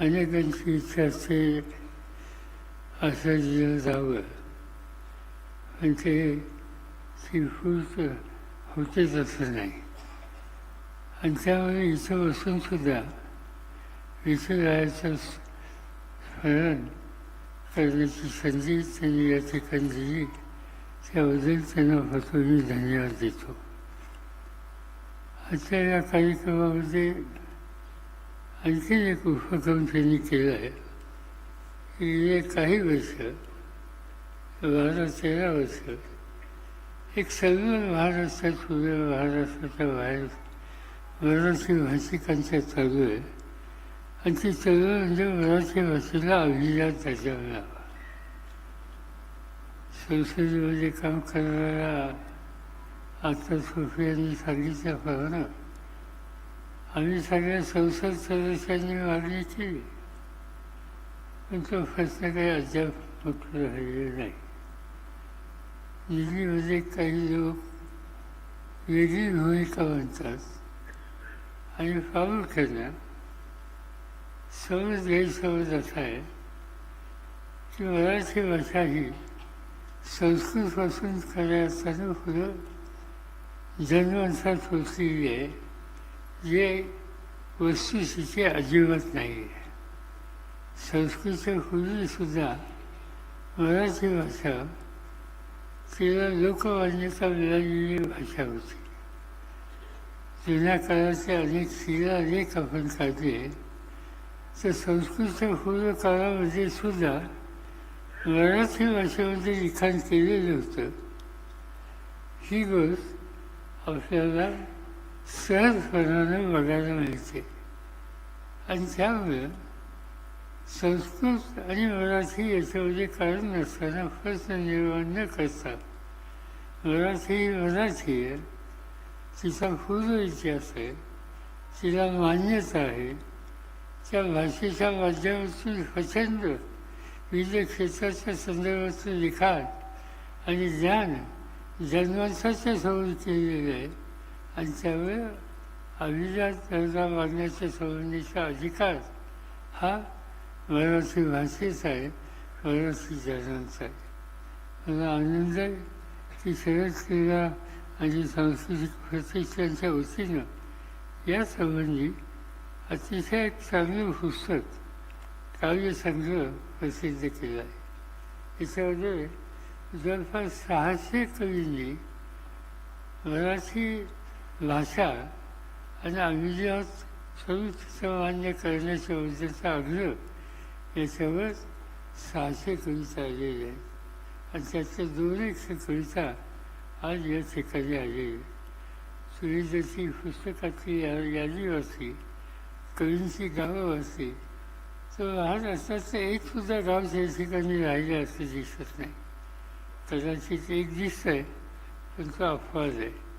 अनेकांची इच्छा असते असं दिलं जावं. पण ते ती पूर्त होतेच असं नाही. आणि त्यामुळे इथं बसूनसुद्धा इथं राहायचं स्मरण करण्याची संधी त्यांनी या ठिकाणी दिली. त्याबद्दल त्यांना भरपूर मी धन्यवाद देतो. आजच्या या कार्यक्रमामध्ये आणखीन एक उपक्रम त्यांनी केलं आहे. की गेले काही वर्ष बारा तेरा वर्ष एक सर्व महाराष्ट्रात उद्या महाराष्ट्राच्या बाहेर मराठी भाषिकांच्या चालू आहे. आणि ती चालू म्हणजे मराठी भाषेला अभिजात दर्जा मिळावा संसदेमध्ये काम करणाऱ्या आता सोफी यांनी सांगितल्याप्रमाणे आम्ही सगळ्या संसद सदस्यांनी मागणी केली. पण तो प्रश्न काही अद्याप मोठं राहिलेला नाही. दिल्लीमध्ये म्हणजे काही लोक वेगळी भूमिका म्हणतात आणि प्रामुख्यानं समज गैरसमज असा आहे की मराठी भाषा ही संस्कृतपासून खऱ्या अर्थानं पुढं जन्मसात होतलेली आहे जे वस्तुस्थिती अजिबात नाही. आहे संस्कृतच्या पूर्वीसुद्धा मराठी भाषा तिला लोकमान्यता मिळालेली भाषा होती. जुन्या काळाचे अनेक शिला अनेक आपण काढले. तर संस्कृतच्या पूर्व काळामध्ये सुद्धा मराठी भाषेमध्ये लिखाण केलेलं होतं. ही गोष्ट आपल्याला सहजपणाने बघायला मिळते. आणि त्यामुळे संस्कृत आणि मराठी याच्यामध्ये कारण नसताना प्रश्न निर्माण न करता मराठी ही मराठी आहे तिचा पूर्व इतिहास आहे. तिला मान्यता आहे. त्या भाषेच्या माध्यमातून प्रचंड विविध क्षेत्राच्या संदर्भातून लिखाण आणि ज्ञान जन्मांसाच्या समोर केलेलं आहे. आणि त्यामुळे अभिजात दर्जा मागण्याच्या संबंधीचा अधिकार हा मराठी भाषेचा आहे मराठी जनांचा आहे मला आनंद आहे की शरद क्रीडा आणि सांस्कृतिक प्रतिष्ठानच्या वतीनं यासंबंधी अतिशय एक चांगलं पुस्तक काव्यसंग्रह प्रसिद्ध केला आहे. याच्यामध्ये जवळपास सहाशे कवींनी मराठी भाषा आणि अभिजात स्वरूप मान्य करण्याच्या बद्दलचा आग्रह याच्यावर सहाशे कविता आलेल्या आहेत. आणि त्याच्या दोन एक कविता आज या ठिकाणी आलेली तुम्ही जशी पुस्तकातली या यादी वाचली कवींची गावं वाचली. तर महाराष्ट्राचं एक सुद्धा गाव त्या ठिकाणी राहिलं असं दिसत नाही. कदाचित एक दिसत आहे पण तो अपवाद आहे.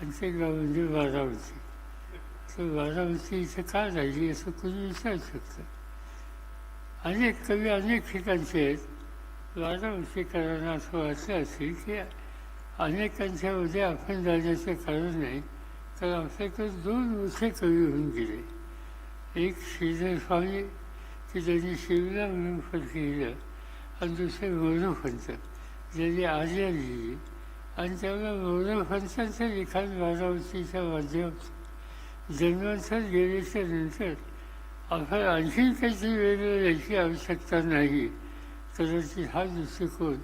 आणि ते म्हणजे बारामती तर बारामती इथं का राहिली असं कोणी विचारू शकतं? अनेक कवी अनेक ठिकाणचे आहेत. बारामतीकरांना असं वाटलं असेल की अनेकांच्यामध्ये आपण जाण्याचं कारण नाही तर आपल्याकडे दोन मोठे कवी होऊन गेले. एक श्रीधर स्वामी की ज्यांनी शिवला म्हणून पण लिहिलं आणि दुसरे मोरोपंत ज्यांनी आर्या लिहिली. आणि त्यामुळे मोरोपंतांचं लिखाण बारामतीच्या माध्यमातून जन्मांतर गेल्याच्यानंतर आपण आणखीन काहीतरी वेगळं याची आवश्यकता नाही कदाचित हा दृष्टिकोन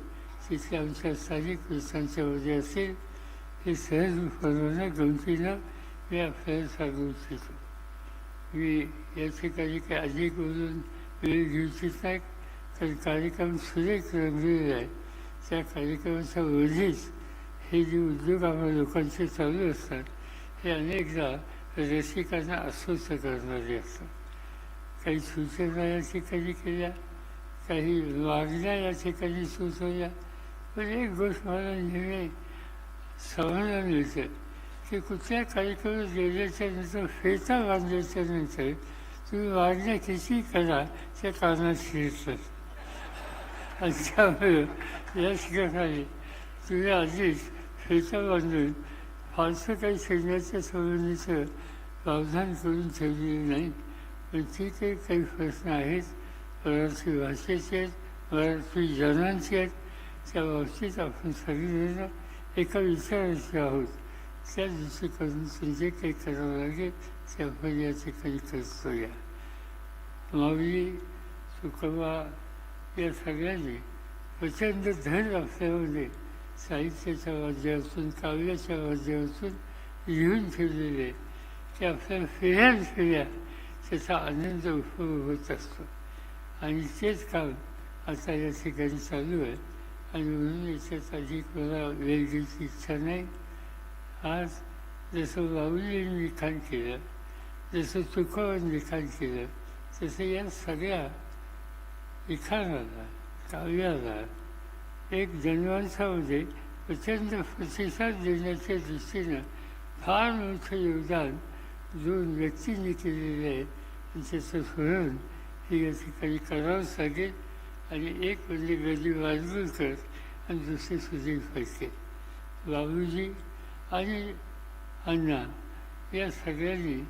तिथे आमच्या स्थानिक वृत्तांच्यामध्ये असेल हे सहज सहजपणानं गमतीनं मी आपल्याला सांगू इच्छितो मी या ठिकाणी काही अधिक बोलून वेळ घेऊ इच्छित नाही कारण कार्यक्रम सुरेख रंगलेला आहे त्या कार्यक्रमाच्या वधीच हे जे उद्योग आम्हा लोकांचे चालू असतात हे अनेकदा रसिकांना अस्वस्थ करणारे असतात काही सूचना या ठिकाणी केल्या काही मागण्या या ठिकाणी सुचवल्या पण एक गोष्ट मला नेहमी समाधान मिळतं की कुठल्या कार्यक्रमात गेल्याच्यानंतर फेटा बांधल्याच्या नंतर तुम्ही मागण्या किती करा त्या कानात शिरतात आणि त्यामुळं या ठिकाणी तुम्ही आधीच फेटा फारसं काही शरीराच्या सवयीचं प्रावधान करून ठेवलेलं नाही पण तिथे काही प्रश्न आहेत मराठी भाषेचे आहेत मराठी जनांचे आहेत त्या बाबतीत आपण सगळेजण एका विचाराचे आहोत त्या दृष्टीकडून जे काही करावं लागेल ते आपण या ठिकाणी करतो या माऊली तुकोबा या सगळ्यांनी प्रचंड धन आपल्यामध्ये साहित्याच्या माध्यमातून काव्याच्या माध्यमातून लिहून ठेवलेले आहे ते आपल्याला फिर्याद फिर्या त्याचा आनंद उपभोग होत असतो आणि तेच काम आता या ठिकाणी चालू आहे आणि म्हणून याच्यात अधिक मला वेळ घ्यायची इच्छा नाही आज जसं बाहुलीने लिखाण केलं जसं तुकोबाने लिखाण केलं तसं या सगळ्या लिखाणाला काव्याला एक जन्मांसामध्ये प्रचंड प्रतिसाद देण्याच्या दृष्टीनं फार मोठं योगदान दोन व्यक्तींनी केलेलं आहे. त्याचं स्मरण हे या ठिकाणी करावंच लागेल आणि एक म्हणजे गदी वाजगुरकर आणि दुसरे सुधीर फडके बाबूजी आणि अण्णा या सगळ्यांनी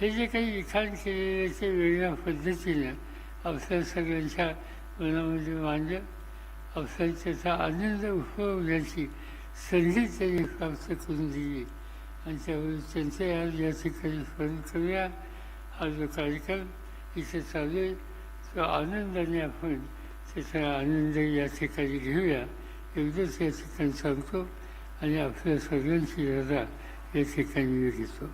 हे जे काही लिखाण केलेलं आहे ते वेगळ्या पद्धतीनं आपल्या सगळ्यांच्या मनामध्ये मांडलं. आपल्याला त्याचा आनंद उपभोगण्याची संधी त्यांनी प्राप्त करून दिली. आणि त्यावेळी त्यांचे आज या ठिकाणी स्मरण करूया. हा जो कार्यक्रम इथे चालू आहे तो आनंदाने आपण त्याचा आनंद या ठिकाणी घेऊया. एवढंच या ठिकाणी सांगतो आणि आपल्या सगळ्यांची रजा या ठिकाणी मी घेतो.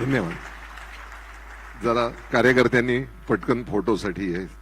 धन्यवाद. जरा कार्यकर्त्यांनी पटकन फोटोसाठी आहे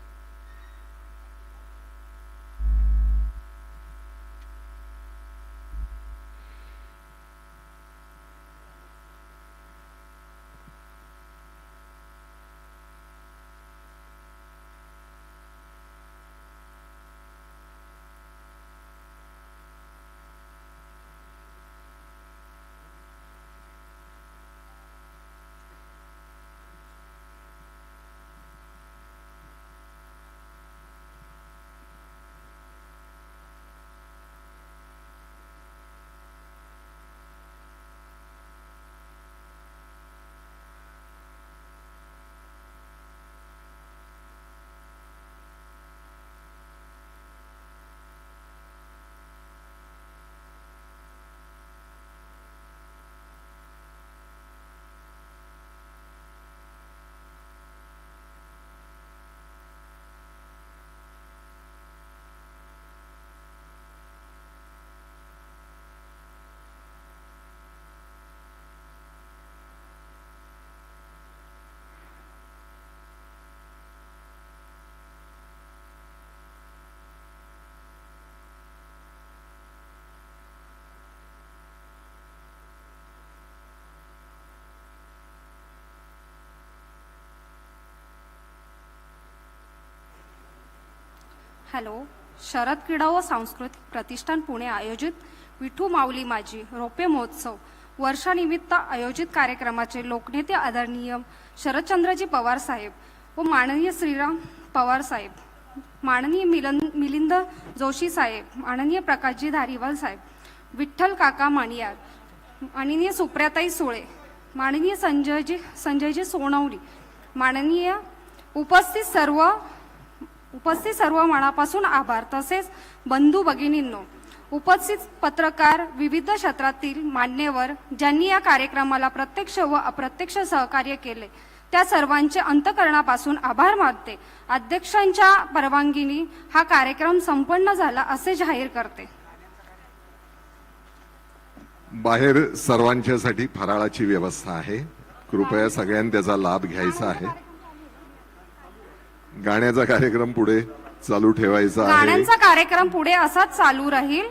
हॅलो शरद क्रीडा व सांस्कृतिक प्रतिष्ठान पुणे आयोजित विठू माऊली माझी रोपे महोत्सव. वर्षानिमित्त आयोजित कार्यक्रमाचे लोकनेते आदरणीय शरदचंद्रजी पवार साहेब व माननीय श्रीराम पवार साहेब माननीय मिलन मिलिंद जोशी साहेब माननीय प्रकाशजी धारीवाल साहेब विठ्ठल काका माणियार माननीय सुप्रियाताई सुळे माननीय संजयजी संजयजी सोनवली माननीय उपस्थित सर्व उपस्थित सर्व मनापासून आभार. तसेच बंधू भगिनींनो उपस्थित पत्रकार विविध क्षेत्रातील मान्यवर ज्यांनी या कार्यक्रमाला प्रत्यक्ष व अप्रत्यक्ष सहकार्य केले त्या सर्वांचे अंतकरणापासून आभार मानते. अध्यक्षांच्या परवानगीने हा कार्यक्रम संपन्न झाला असे जाहीर करते. बाहेर सर्वांच्यासाठी फराळाची व्यवस्था आहे. कृपया सगळ्यांनी त्याचा लाभ घ्यायचा आहे. गाण्याचा कार्यक्रम पुढे चालू ठेवायचा आहे. गाण्यांचा कार्यक्रम पुढे असाच चालू राहील.